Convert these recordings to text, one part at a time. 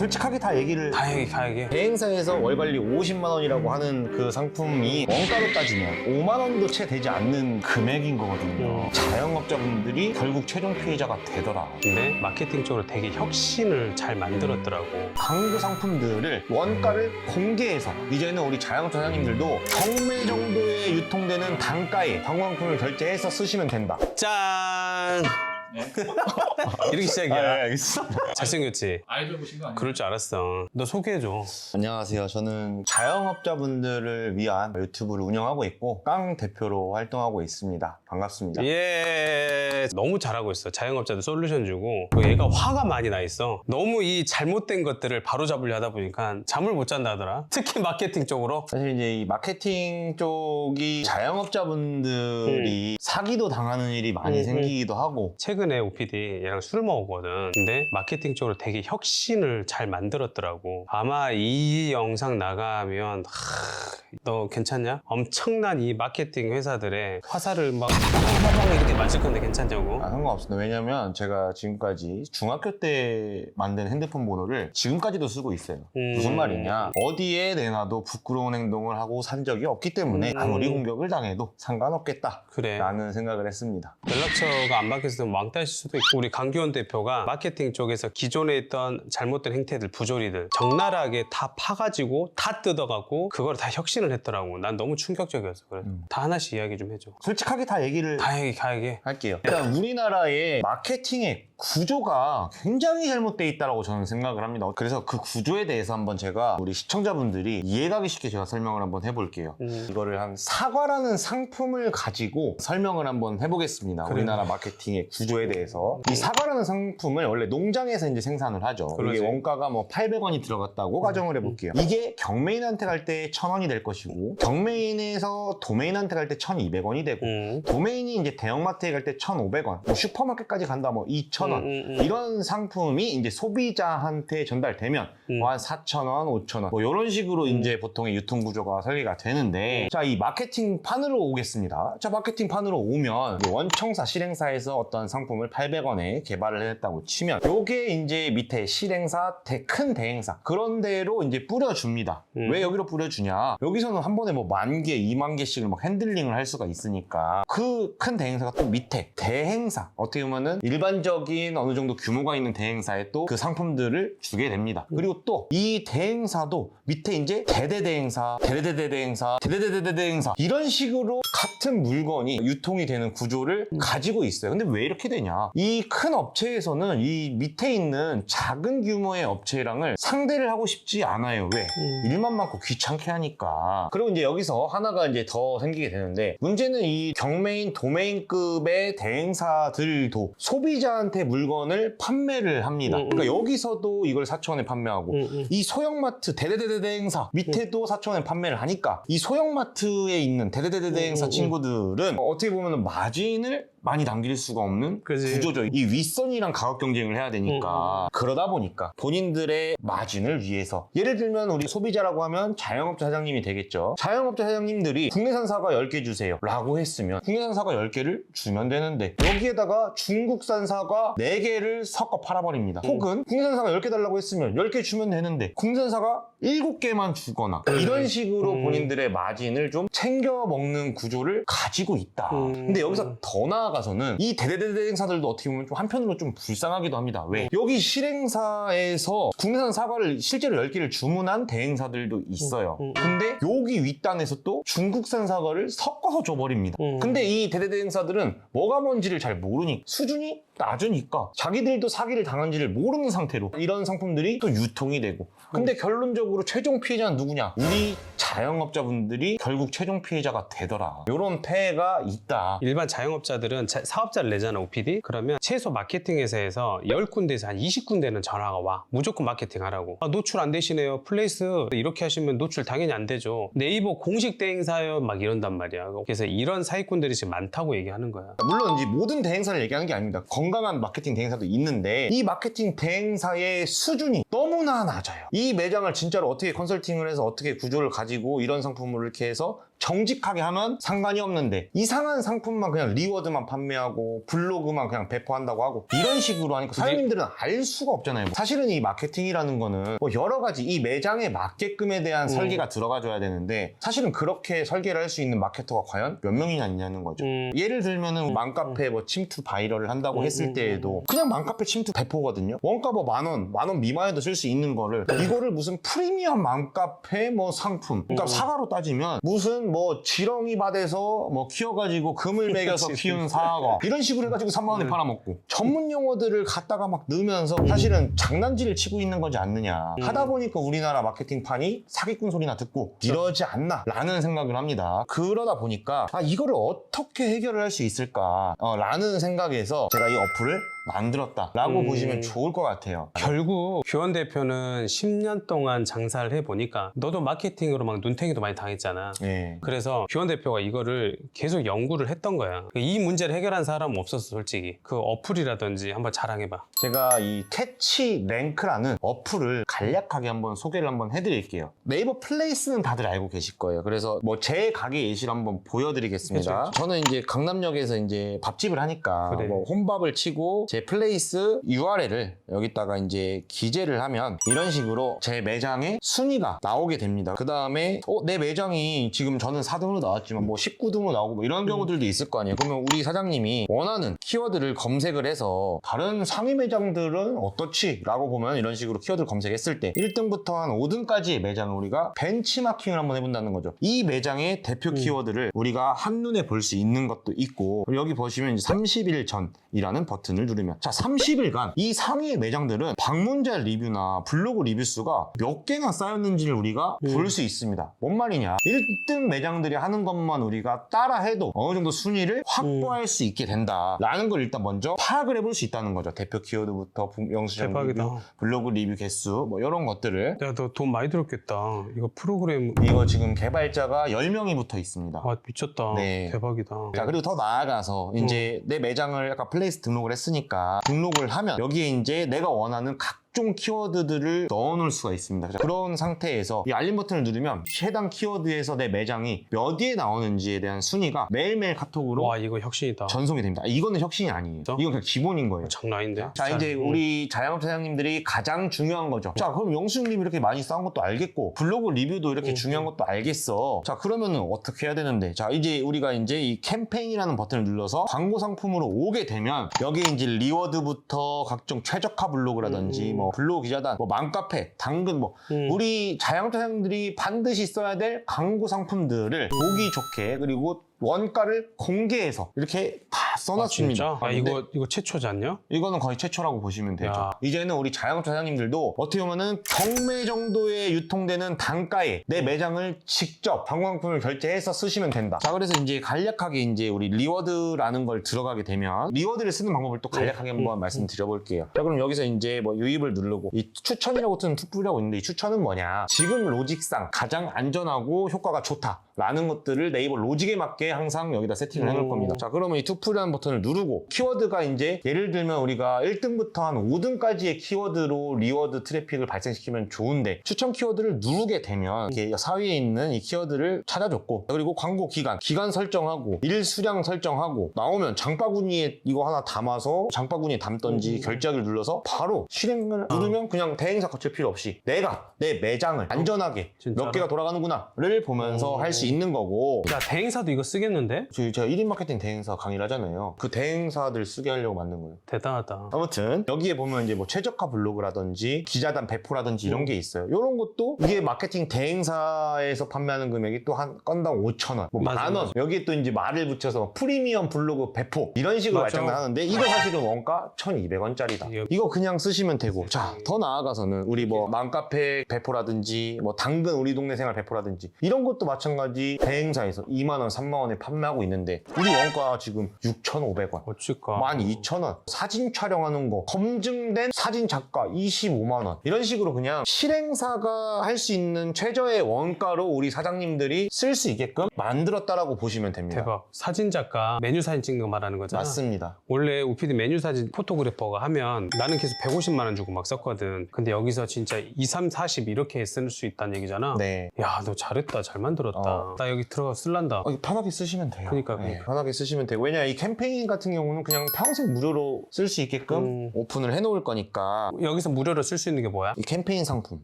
솔직하게 다 얘기를 다 얘기, 다 얘기. 대행사에서 월관리 50만 원이라고 하는 그 상품이 원가로 따지면 5만 원도 채 되지 않는 금액인 거거든요. 음. 자영업자분들이 결국 최종 피해자가 되더라. 근데 마케팅 쪽으로 되게 혁신을 잘 만들었더라고. 광고 상품들을 원가를 공개해서 이제는 우리 자영업자 사장님들도 경매 정도에 유통되는 단가에 광고상품을 결제해서 쓰시면 된다. 짠! 이렇게 아, 시작이야. 알겠습니다. 잘생겼지? 아이돌 보신 거 아니에요? 그럴 줄 알았어. 너 소개해줘. 안녕하세요. 저는 자영업자분들을 위한 유튜브를 운영하고 있고 깡 대표로 활동하고 있습니다. 반갑습니다. 예. 너무 잘하고 있어. 자영업자도 솔루션 주고. 그 얘가 화가 많이 나 있어. 너무 이 잘못된 것들을 바로 잡으려 하다 보니까 잠을 못 잔다 하더라. 특히 마케팅 쪽으로. 사실 이제 이 마케팅 쪽이 자영업자분들이 사기도 당하는 일이 많이 음, 생기기도 하고 최근 에 OPD 얘랑 술 먹었거든. 근데 마케팅 쪽으로 되게 혁신을 잘 만들었더라고. 아마 이 영상 나가면 하, 너 괜찮냐? 엄청난 이 마케팅 회사들의 화살을 막 빵빵빵 이렇게 맞을 건데 괜찮냐고. 아, 상관없습니다. 왜냐면 제가 지금까지 중학교 때 만든 핸드폰 번호를 지금까지도 쓰고 있어요. 음. 무슨 말이냐? 어디에 내놔도 부끄러운 행동을 하고 산 적이 없기 때문에 음. 아무리 공격을 당해도 상관없겠다. 그래. 라는 생각을 했습니다. 연락처가 안 바뀌었으면 왕 따일 수도 있고 우리 강기원 대표가 마케팅 쪽에서 기존에 있던 잘못된 행태들 부조리들 적나라하게 다 파가지고 다 뜯어갖고 그걸 다 혁신을 했더라고 난 너무 충격적이었어 그래 음. 다 하나씩 이야기 좀 해줘 솔직하게 다 얘기를 다 얘기 다 얘기 할게요. 일단 우리나라의 마케팅의 구조가 굉장히 잘못돼 있다고 저는 생각을 합니다. 그래서 그 구조에 대해서 한번 제가 우리 시청자분들이 이해가기 쉽게 제가 설명을 한번 해볼게요. 음. 이거를 한 사과라는 상품을 가지고 설명을 한번 해보겠습니다. 그래. 우리나라 마케팅의 구조에 대해서. 이 사과라는 상품을 원래 농장에서 이제 생산을 하죠. 그러지. 이게 원가가 뭐 800원이 들어갔다고 가정을 해볼게요. 이게 경매인한테 갈 때 1000원이 될 것이고, 경매인에서 도메인한테 갈 때 1200원이 되고, 음. 도메인이 이제 대형마트에 갈 때 1,500원, 뭐 슈퍼마켓까지 간다 뭐 2,000원. 음, 음, 음. 이런 상품이 이제 소비자한테 전달되면 음. 뭐한 4,000원, 5,000원 뭐 이런 식으로 이제 보통의 유통 구조가 설계가 되는데 자, 이 마케팅 판으로 오겠습니다. 자, 마케팅 판으로 오면 이 원청사 실행사에서 어떤 상품 을 800원에 개발을 했다고 치면 요게 이제 밑에 실행사, 대, 큰 대행사 그런 데로 이제 뿌려줍니다. 음. 왜 여기로 뿌려주냐? 여기서는 한 번에 뭐 만 개, 이만 개씩을 막 핸들링을 할 수가 있으니까 그 큰 대행사가 또 밑에 대행사 어떻게 보면은 일반적인 어느 정도 규모가 있는 대행사에 또 그 상품들을 주게 됩니다. 그리고 또 이 대행사도 밑에 이제 대대 대행사, 대대대대 대행사, 대대대대 대행사 이런 식으로 같은 물건이 유통이 되는 구조를 가지고 있어요. 근데 왜 이렇게 되냐? 이 큰 업체에서는 이 밑에 있는 작은 규모의 업체랑을 상대를 하고 싶지 않아요. 왜? 음. 일만 많고 귀찮게 하니까. 그리고 이제 여기서 하나가 이제 더 생기게 되는데 문제는 이 경매인 도메인급의 대행사들도 소비자한테 물건을 판매를 합니다. 음, 음. 그러니까 여기서도 이걸 4천원에 판매하고 음, 음. 이 소형마트 대대대대 대행사 밑에도 4천원에 판매를 하니까 이 소형마트에 있는 대대대대 대행사 음, 음. 친구들은 어떻게 보면 마진을 많이 남길 수가 없는 그지. 구조죠. 이 윗선이랑 가격 경쟁을 해야 되니까 그러다 보니까 본인들의 마진을 위해서 예를 들면 우리 소비자라고 하면 자영업자 사장님이 되겠죠. 자영업자 사장님들이 국내산 사과 10개 주세요 라고 했으면 국내산 사과 10개를 주면 되는데 여기에다가 중국산 사과 4개를 섞어 팔아버립니다. 음. 혹은 국내산 사과 10개 달라고 했으면 10개 주면 되는데 국내산 사과 7개만 주거나 이런 식으로 음. 본인들의 마진을 좀 챙겨 먹는 구조를 가지고 있다. 음. 근데 여기서 더 나아 가서는 이 대대대대 행사들도 어떻게 보면 좀 한편으로 좀 불쌍하기도 합니다. 왜? 여기 실행사에서 국내산 사과를 실제로 10개를 주문한 대행사들도 있어요. 음, 음. 근데 여기 윗단에서 또 중국산 사과를 섞어서 줘버립니다. 음. 근데 이 대대대 행사들은 뭐가 뭔지를 잘 모르니 수준이 낮으니까 자기들도 사기를 당한지를 모르는 상태로 이런 상품들이 또 유통이 되고 근데 결론적으로 최종 피해자는 누구냐? 우리 자영업자분들이 결국 최종 피해자가 되더라. 이런 폐해가 있다. 일반 자영업자들은 자- 사업자를 내잖아 OPD 그러면 최소 마케팅 회사에서 10군데에서 한 20군데는 전화가 와 무조건 마케팅 하라고 아, 노출 안 되시네요 플레이스 이렇게 하시면 노출 당연히 안 되죠 네이버 공식 대행사요 막 이런단 말이야 그래서 이런 사기꾼들이 지금 많다고 얘기하는 거야 물론 이제 모든 대행사를 얘기하는 게 아닙니다. 건강한 마케팅 대행사도 있는데 이 마케팅 대행사의 수준이 너무나 낮아요. 이 매장을 진짜로 어떻게 컨설팅을 해서 어떻게 구조를 가지고 이런 상품을 이렇게 해서 정직하게 하면 상관이 없는데 이상한 상품만 그냥 리워드만 판매하고 블로그만 그냥 배포한다고 하고 이런 식으로 하니까 사장님들은 알 수가 없잖아요. 사실은 이 마케팅이라는 거는 뭐 여러 가지 이 매장에 맞게끔에 대한 음. 설계가 들어가줘야 되는데 사실은 그렇게 설계를 할 수 있는 마케터가 과연 몇 명이나 있냐는 거죠. 음. 예를 들면은 맘카페 뭐 침투 바이럴을 한다고 음, 했을 음, 때에도 그냥 맘카페 침투 배포거든요. 원가 뭐 만 원, 만 원 미만에도 쓸 수 있는 거를 이거를 무슨 프리미엄 맘카페 뭐 상품, 그러니까 음. 사과로 따지면 무슨 뭐 지렁이 밭에서 뭐 키워가지고 금을 매겨서 그치. 키운 사과 이런 식으로 해가지고 3만 원에 음. 팔아먹고 전문 용어들을 갖다가 막 넣으면서 사실은 장난질을 치고 있는 거지 않느냐 음. 하다 보니까 우리나라 마케팅판이 사기꾼 소리나 듣고 이러지 않나 라는 생각을 합니다. 그러다 보니까 아 이거를 어떻게 해결을 할 수 있을까 어, 라는 생각에서 제가 이 어플을 만들었다라고 음. 보시면 좋을 것 같아요. 결국 규원 대표는 10년 동안 장사를 해보니까 너도 마케팅으로 막 눈탱이도 많이 당했잖아. 네. 그래서 규원 대표가 이거를 계속 연구를 했던 거야. 이 문제를 해결한 사람은 없었어, 솔직히. 그 어플이라든지 한번 자랑해봐. 제가 이 캐치 랭크라는 어플을 간략하게 한번 소개를 한번 해드릴게요. 네이버 플레이스는 다들 알고 계실 거예요. 그래서 뭐 제 가게 예시를 한번 보여드리겠습니다. 그쵸, 저는 이제 강남역에서 이제 밥집을 하니까 그래. 뭐 혼밥을 치고 제 플레이스 URL을 여기다가 이제 기재를 하면 이런 식으로 제 매장의 순위가 나오게 됩니다. 그 다음에 어, 내 매장이 지금 저는 4등으로 나왔지만 뭐 19등으로 나오고 뭐 이런 경우들도 있을 거 아니에요. 그러면 우리 사장님이 원하는 키워드를 검색을 해서 다른 상위 매장들은 어떻지? 라고 보면 이런 식으로 키워드를 검색했을 때 1등부터 한 5등까지의 매장을 우리가 벤치마킹을 한번 해본다는 거죠. 이 매장의 대표 음. 키워드를 우리가 한눈에 볼 수 있는 것도 있고 여기 보시면 이제 30일 전이라는 버튼을 누르면 자 30일간 이 상위의 매장들은 방문자 리뷰나 블로그 리뷰 수가 몇 개나 쌓였는지를 우리가 음. 볼수 있습니다. 뭔 말이냐? 1등 매장들이 하는 것만 우리가 따라해도 어느 정도 순위를 확보할 수 있게 된다라는 걸 일단 먼저 파악을 해볼 수 있다는 거죠. 대표 키워드부터 영수증. 리뷰, 블로그 리뷰 개수 뭐 이런 것들을 야, 너 돈 많이 들었겠다. 이거 프로그램. 이거 지금 개발자가 10명이 붙어 있습니다. 아, 미쳤다. 네. 대박이다. 자 그리고 더 나아가서 이제 내 매장을 약간 플레이스 등록을 했으니까 등록을 하면 여기에 이제 내가 원하는 각 종 키워드들을 넣어놓을 수가 있습니다. 자, 그런 상태에서 이 알림 버튼을 누르면 해당 키워드에서 내 매장이 몇 위에 나오는지에 대한 순위가 매일매일 카톡으로 와, 이거 혁신이다. 전송이 됩니다. 이거는 혁신이 아니에요. 또? 이건 그냥 기본인 거예요. 장난 아닌데? 자 이제 음. 우리 자영업 사장님들이 가장 중요한 거죠. 자 그럼 영수증 이렇게 많이 쌓은 것도 알겠고 블로그 리뷰도 이렇게 음. 중요한 것도 알겠어. 자 그러면은 어떻게 해야 되는데? 자 이제 우리가 이제 이 캠페인이라는 버튼을 눌러서 광고 상품으로 오게 되면 여기 이제 리워드부터 각종 최저가 블로그라든지 음. 뭐 블로그 기자단, 뭐 맘카페, 당근 뭐 음. 우리 자영업 사장님들이 반드시 써야 될 광고 상품들을 보기 좋게 그리고 원가를 공개해서 이렇게 다 아, 써놨습니다. 진짜? 아, 근데 이거, 이거 최초지 않냐? 이거는 거의 최초라고 보시면 되죠. 야. 이제는 우리 자영업 사장님들도 어떻게 보면은 경매 정도에 유통되는 단가에 내 매장을 직접 관광품을 결제해서 쓰시면 된다. 자, 그래서 이제 간략하게 이제 우리 리워드라는 걸 들어가게 되면 리워드를 쓰는 방법을 또 간략하게 음, 한번 음, 말씀드려볼게요. 자, 그럼 여기서 이제 뭐 유입을 누르고 이 추천이라고 뜨는 투표라고 있는데 이 추천은 뭐냐? 지금 로직상 가장 안전하고 효과가 좋다. 라는 것들을 네이버 로직에 맞게 항상 여기다 세팅을 해놓을 오. 겁니다. 자, 그러면 이 투표라는 버튼을 누르고 키워드가 이제 예를 들면 우리가 1등부터 한 5등까지의 키워드로 리워드 트래픽을 발생시키면 좋은데 추천 키워드를 누르게 되면 이렇게 사위에 있는 이 키워드를 찾아줬고 그리고 광고 기간, 기간 설정하고 일 수량 설정하고 나오면 장바구니에 이거 하나 담아서 장바구니에 담던지 음. 결제하기를 눌러서 바로 실행을 누르면 그냥 대행사 거칠 필요 없이 내가 내 매장을 안전하게 진짜로? 몇 개가 돌아가는구나를 보면서 오. 할수 있는 거고 야, 대행사도 이거 쓰겠는데? 저희 제가 1인 마케팅 대행사 강의를 하잖아요. 그 대행사들 쓰게 하려고 만든 거예요. 대단하다. 아무튼 여기에 보면 이제 뭐 최저가 블로그라든지 기자단 배포라든지 이런 게 있어요. 이런 것도 이게 마케팅 대행사에서 판매하는 금액이 또 한 건당 5천 원, 뭐 맞아, 만 원. 맞아. 여기에 또 이제 말을 붙여서 프리미엄 블로그 배포 이런 식으로 맞아. 말장난 하는데 이거 사실은 원가 1,200원짜리다. 이게- 이거 그냥 쓰시면 되고 자 더 나아가서는 우리 뭐 맘카페 배포라든지 뭐 당근 우리 동네 생활 배포라든지 이런 것도 마찬가지 대행사에서 2만 원, 3만 원에 판매하고 있는데 우리 원가 지금 6,500원. 어쩔까? 12,000원. 사진 촬영하는 거, 검증된 사진 작가 25만 원. 이런 식으로 그냥 실행사가 할 수 있는 최저의 원가로 우리 사장님들이 쓸 수 있게끔 만들었다라고 보시면 됩니다. 대박. 사진 작가 메뉴 사진 찍는 거 말하는 거잖아. 맞습니다. 원래 우피디 메뉴 사진 포토그래퍼가 하면 나는 계속 150만 원 주고 막 썼거든. 근데 여기서 진짜 2, 3, 40 이렇게 쓸 수 있다는 얘기잖아. 네. 야, 너 잘했다. 잘 만들었다. 어, 어. 나 여기 들어가 쓸란다. 어, 편하게 쓰시면 돼요. 그러니까, 네, 그러니까. 편하게 쓰시면 되고 왜냐 이 캠페인 같은 경우는 그냥 평생 무료로 쓸 수 있게끔 음. 오픈을 해놓을 거니까 여기서 무료로 쓸 수 있는 게 뭐야? 이 캠페인 상품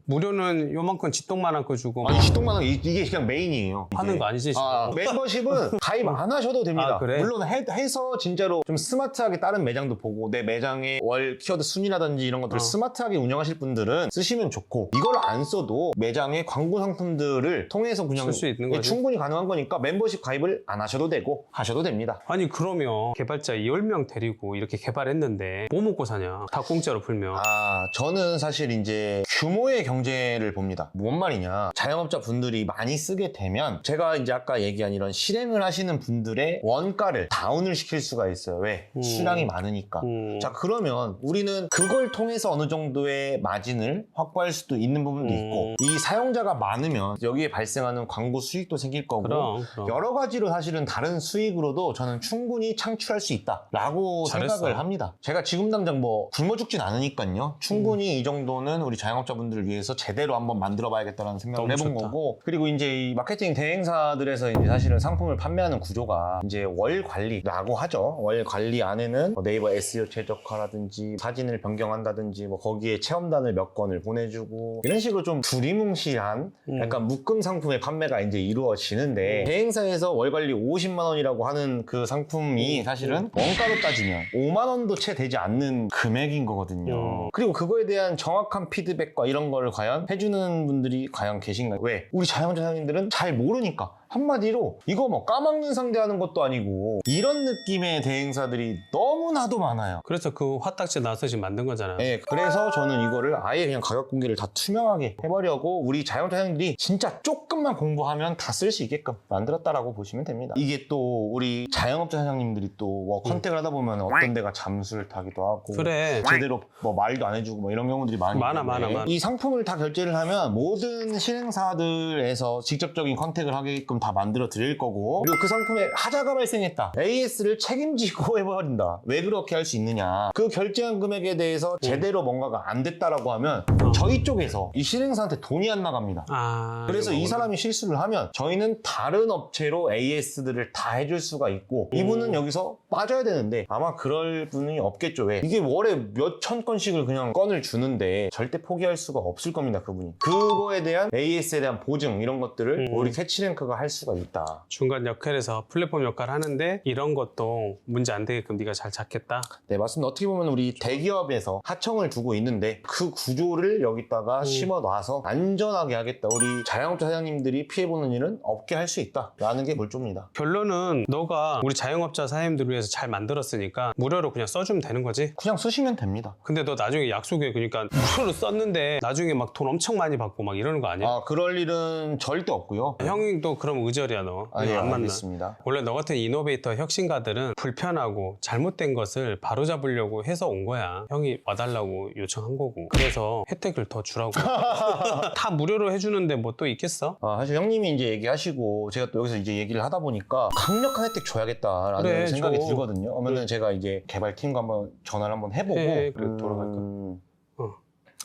무료는 요만큼 지똥만한 거 주고 아니 시동만 원 이게 그냥 메인이에요. 이게. 하는 거 아니지? 아, 멤버십은 가입 안 하셔도 됩니다. 아, 그래? 물론 해, 서 진짜로 좀 스마트하게 다른 매장도 보고 내 매장의 월 키워드 순위라든지 이런 것들을 어. 스마트하게 운영하실 분들은 쓰시면 좋고 이걸 안 써도 매장의 광고 상품들을 통해서 그냥 쓸수 있는 예, 거지. 충분히 가능한 거니까 멤버십 가입을 안 하셔도 되고 하셔도 됩니다. 아니 그러면 개발자 10명 데리고 이렇게 개발했는데 뭐 먹고 사냐? 다 공짜로 풀면. 아, 저는 사실 이제 규모의 경제를 봅니다. 뭔 말이냐. 자영업자 분들이 많이 쓰게 되면 제가 이제 아까 얘기한 이런 실행을 하시는 분들의 원가를 다운을 시킬 수가 있어요. 왜? 음. 수량이 많으니까. 음. 자, 그러면 우리는 그걸 통해서 어느 정도의 마진을 확보할 수도 있는 부분도 음. 있고 이 사용자가 많으면 여기에 발생하는 광고 수익도 생길 거고 그럼, 그럼. 여러 가지로 사실은 다른 수익으로도 저는 충분히 창출할 수 있다라고 잘했어. 생각을 합니다. 제가 지금 당장 뭐 굶어 죽진 않으니까요. 충분히 음. 이 정도는 우리 자영업자분들을 위해서 제대로 한번 만들어 봐야겠다라는 생각을 해본 좋다. 거고 그리고 이제 이 마케팅 대행사들에서 이제 사실은 상품을 판매하는 구조가 이제 월 관리라고 하죠. 월 관리 안에는 뭐 네이버 SEO 최적화라든지 사진을 변경한다든지 뭐 거기에 체험단을 몇 건을 보내주고 이런 식으로 좀 두리뭉실한 음. 약간 묶음 상품의 판매가 이제 이루어 지는데 대행사에서 월 관리 50만 원이라고 하는 그 상품이 음. 사실은 원가로 따지면 5만 원도 채 되지 않는 금액인 거거든요. 음. 그리고 그거에 대한 정확한 피드백과 이런 거를 과연 해주는 분들이 과연 계신가요? 왜? 우리 자영업자님들은 잘 모르니까. 한마디로 이거 뭐 까막눈 상대하는 것도 아니고 이런 느낌의 대행사들이 너무나도 많아요. 그래서 그 화딱지 나서 지금 만든 거잖아. 네, 그래서 저는 이거를 아예 그냥 가격 공개를 다 투명하게 해버려고 우리 자영업자님들이 진짜 조금만 공부하면 다 쓸 수 있게끔 만들었다라고 보시면 됩니다. 이게 또 우리 자영업자 사장님들이 또뭐 컨택을 하다 보면 어떤 데가 잠수를 타기도 하고 그래. 제대로 뭐 말도 안 해주고 뭐 이런 경우들이 많이 많아, 많아, 많아. 이 상품을 다 결제를 하면 모든 실행사들에서 직접적인 컨택을 하게끔 다 만들어 드릴 거고. 그리고 그 상품에 하자가 발생했다. AS를 책임지고 해버린다. 왜 그렇게 할 수 있느냐. 그 결제한 금액에 대해서 제대로 뭔가가 안 됐다라고 하면 어. 저희 쪽에서 이 실행사한테 돈이 안 나갑니다. 아. 그래서 이 사람이 실수를 하면 저희는 다른 업체로 AS들을 다 해줄 수가 있고 음. 이분은 여기서 빠져야 되는데 아마 그럴 분이 없겠죠. 왜? 이게 월에 몇 천 건씩을 그냥 건을 주는데 절대 포기할 수가 없을 겁니다 그분이. 그거에 대한 AS에 대한 보증 이런 것들을 음. 우리 캐치랭크가 할 수가 있다 중간 역할에서 플랫폼 역할을 하는데 이런 것도 문제 안 되게끔 네가 잘 잡겠다. 네 맞습니다 어떻게 보면 우리 대기업에서 하청을 두고 있는데 그 구조를 여기다가 음. 심어 놔서 안전하게 하겠다 우리 자영업자 사장님들이 피해보는 일은 없게 할 수 있다 라는 게 몰조입니다 결론은 너가 우리 자영업자 사장님들을 위해서 잘 만들었으니까 무료로 그냥 써주면 되는 거지. 그냥 쓰시면 됩니다 근데 너 나중에 약속해 그러니까 무료로 썼는데 나중에 막 돈 엄청 많이 받고 막 이러는 거 아니야? 아, 그럴 일은 절대 없고요. 형이 또 그럼 의절이야 너. 아, 예, 안. 알겠습니다. 원래 너 같은 이노베이터 혁신가들은 불편하고 잘못된 것을 바로잡으려고 해서 온 거야. 형이 와달라고 요청한 거고. 그래서 혜택을 더 주라고. 다 무료로 해주는데 뭐 또 있겠어? 아, 사실 형님이 이제 얘기하시고 제가 또 여기서 이제 얘기를 하다 보니까 강력한 혜택 줘야겠다라는 그래, 생각이 줘. 들거든요. 그러면은 네. 제가 이제 개발팀과 한번 전화를 한번 해보고 해, 그래, 돌아갈 거야. 음, 어.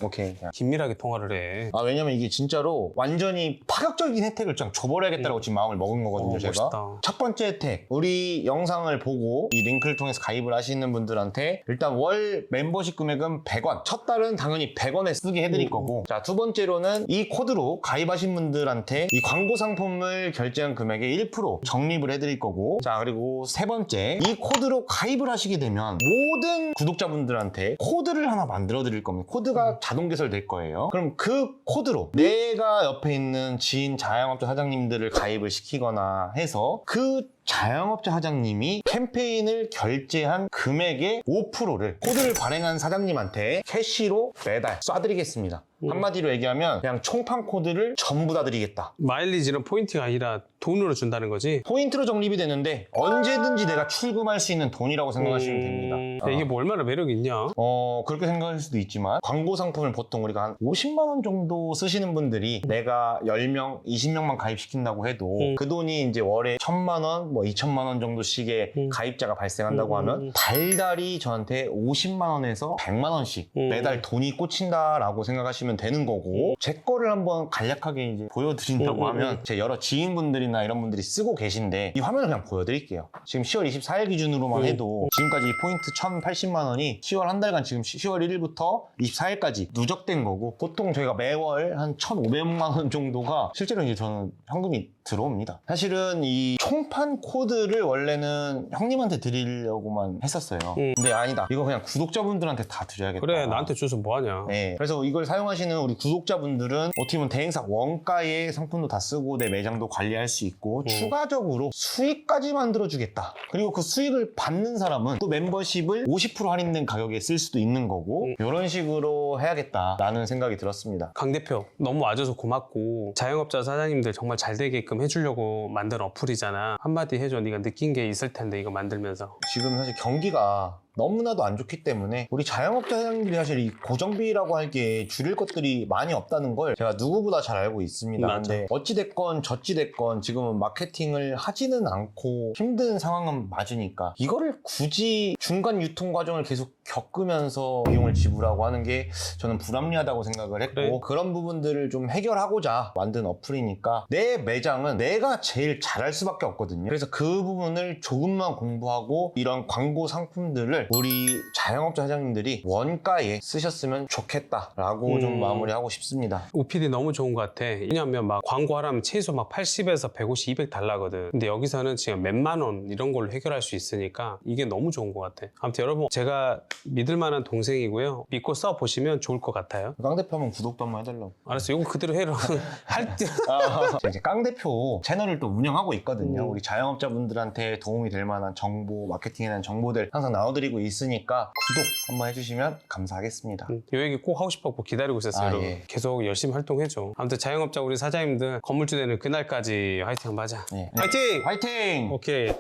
오케이. 긴밀하게 통화를 해. 아 왜냐면 이게 진짜로 완전히 파격적인 혜택을 그냥 줘버려야겠다고 지금 마음을 먹은 거거든요 어, 제가. 멋있다. 첫 번째 혜택. 우리 영상을 보고 이 링크를 통해서 가입을 하시는 분들한테 일단 월 멤버십 금액은 100원. 첫 달은 당연히 100원에 쓰게 해드릴 음, 거고. 자 두 번째로는 이 코드로 가입하신 분들한테 이 광고 상품을 결제한 금액의 1% 적립을 해드릴 거고. 자 그리고 세 번째. 이 코드로 가입을 하시게 되면 모든 구독자분들한테 코드를 하나 만들어 드릴 겁니다. 코드가 자동 개설될 거예요. 그럼 그 코드로 내가 옆에 있는 지인 자영업자 사장님들을 가입을 시키거나 해서 그 자영업자 사장님이 캠페인을 결제한 금액의 5%를 코드를 발행한 사장님한테 캐시로 매달 쏴드리겠습니다. 음. 한마디로 얘기하면 그냥 총판 코드를 전부 다 드리겠다. 마일리지는 포인트가 아니라 돈으로 준다는 거지. 포인트로 적립이 되는데 언제든지 내가 출금할 수 있는 돈이라고 생각하시면 됩니다. 음, 어. 이게 뭐 얼마나 매력이 있냐? 어, 그렇게 생각할 수도 있지만, 광고 상품을 보통 우리가 한 50만 원 정도 쓰시는 분들이 내가 10명, 20명만 가입시킨다고 해도 음. 그 돈이 이제 월에 1000만 원, 원, 뭐 2천만 원 정도씩의 음. 가입자가 발생한다고 음, 하면 음. 달달이 저한테 50만 원에서 100만 원씩 음. 매달 돈이 꽂힌다라고 생각하시면 되는 거고 제 거를 한번 간략하게 이제 보여드린다고 음, 음, 하면 제 여러 지인분들이나 이런 분들이 쓰고 계신데 이 화면을 그냥 보여드릴게요. 지금 10월 24일 기준으로만 음. 해도 지금까지 이 포인트 1,080만 원이 10월 한 달간 지금 10월 1일부터 24일까지 누적된 거고 보통 저희가 매월 한 1,500만 원 정도가 실제로 이제 저는 현금이 들어옵니다. 사실은 이 총판 코드를 원래는 형님한테 드리려고만 했었어요. 음. 근데 아니다. 이거 그냥 구독자분들한테 다 드려야겠다. 그래 나한테 줘서 뭐하냐 네. 그래서 이걸 사용하시는 우리 구독자분들은 어떻게 보면 대행사 원가의 상품도 다 쓰고 내 매장도 관리할 수 있고 음. 추가적으로 수익까지 만들어주겠다. 그리고 그 수익을 받는 사람은 또 멤버십을 50% 할인된 가격에 쓸 수도 있는 거고 음. 이런 식으로 해야겠다라는 생각이 들었습니다. 강 대표 너무 와줘서 고맙고 자영업자 사장님들 정말 잘 되게끔 해주려고 만든 어플이잖아 한마디 해줘 네가 느낀 게 있을 텐데 이거 만들면서 지금 사실 경기가 너무나도 안 좋기 때문에 우리 자영업자 사장님들이 사실 이 고정비라고 할 게 줄일 것들이 많이 없다는 걸 제가 누구보다 잘 알고 있습니다. 맞아. 근데 어찌됐건 저찌됐건 지금은 마케팅을 하지는 않고 힘든 상황은 맞으니까 이거를 굳이 중간 유통 과정을 계속 겪으면서 비용을 지불하고 하는 게 저는 불합리하다고 생각을 했고 그래. 그런 부분들을 좀 해결하고자 만든 어플이니까 내 매장은 내가 제일 잘할 수밖에 없거든요. 그래서 그 부분을 조금만 공부하고 이런 광고 상품들을 우리 자영업자 사장님들이 원가에 쓰셨으면 좋겠다라고 좀 음. 마무리하고 싶습니다. OPD 너무 좋은 것 같아. 왜냐하면 막 광고하려면 최소 막 80에서 150, 200 달라거든. 근데 여기서는 지금 몇만 원 이런 걸로 해결할 수 있으니까 이게 너무 좋은 것 같아. 아무튼 여러분 제가 믿을 만한 동생이고요. 믿고 써 보시면 좋을 것 같아요. 깡 대표 한번 구독도 한번 해달라고. 알았어. 이거 그대로 해라. 할 때. 제가 이제 깡 대표 채널을 또 운영하고 있거든요. 음. 우리 자영업자분들한테 도움이 될 만한 정보, 마케팅에 대한 정보들 항상 나눠드리고 있으니까 구독 한번 해주시면 감사하겠습니다. 요 얘기 꼭 하고 싶었고 기다리고 있었어요. 아, 여러분. 예. 계속 열심히 활동해줘. 아무튼 자영업자 우리 사장님들 건물주 되는 그날까지 화이팅 한번 하자. 네. 화이팅! 화이팅! 오케이.